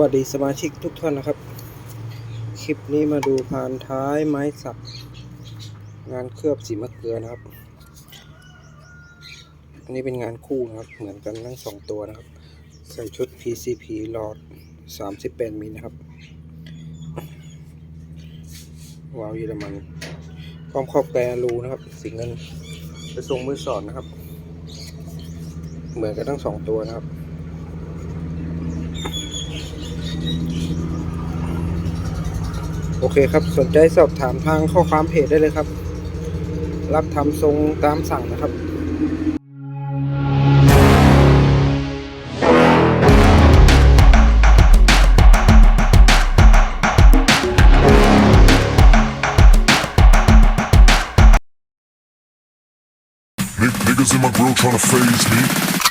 วัสดีสมาชิกทุกท่านนะครับ คลิปนี้มาดูพานท้ายไม้สัก งานเคลือบสีมะเกลือนะครับ อันนี้เป็นงานคู่นะครับ เหมือนกันทั้งสองตัวนะครับ ใส่ชุด PCP หลอด 38มิลนะครับ วาวเยอรมันพร้อมครอบแกนรูนะครับ สีเงินไปทรงมือสอนนะครับ เหมือนกันทั้งสองตัวนะครับ โอเคครับ สนใจสอบถามทางข้อความเพจได้เลยครับ รับทำทรงตามสั่งนะครับ Nick, niggas in my grill tryna phase me.